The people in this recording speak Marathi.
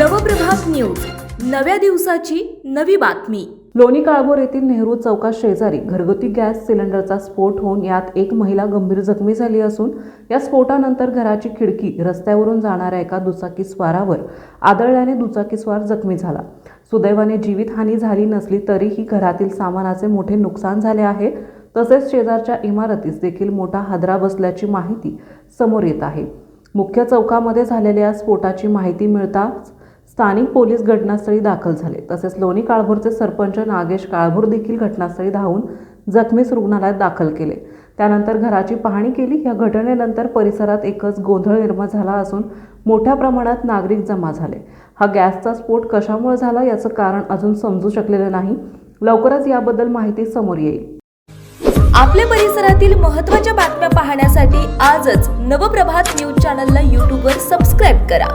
नव्या दिवसाची नवी बातमी. लोणी काळभोर येथील नेहरू चौकात शेजारी घरगुती गॅस सिलेंडरचा स्फोट होऊन यात एक महिला गंभीर जखमी झाली असून या स्फोटानंतर घराची खिडकी रस्त्यावरून जाणाऱ्या एका दुचाकी स्वारावर आदळल्याने दुचाकीस्वार जखमी झाला. सुदैवाने जीवितहानी झाली नसली तरीही घरातील सामानाचे मोठे नुकसान झाले आहे. तसेच शेजारच्या इमारतीस देखील मोठा हादरा बसल्याची माहिती समोर येत आहे. मुख्य चौकामध्ये झालेल्या स्फोटाची माहिती मिळताच स्थानिक पोलीस घटनास्थळी दाखल झाले. तसेच लोणी काळभोरचे सरपंच नागेश काळभोर देखील घटनास्थळी धावून जखमीस रुग्णालयात दाखल केले. त्यानंतर घराची पाहणी केली. या घटनेनंतर परिसरात एकच गोंधळ निर्माण झाला असून मोठ्या प्रमाणात नागरिक जमा झाले. हा गॅसचा स्फोट कशामुळे झाला याचं कारण अजून समजू शकलेलं नाही. लवकरच याबद्दल माहिती समोर येईल. आपल्या परिसरातील महत्त्वाच्या बातम्या पाहण्यासाठी आजच नवप्रभात न्यूज चॅनलला यूट्यूबवर सबस्क्राईब करा.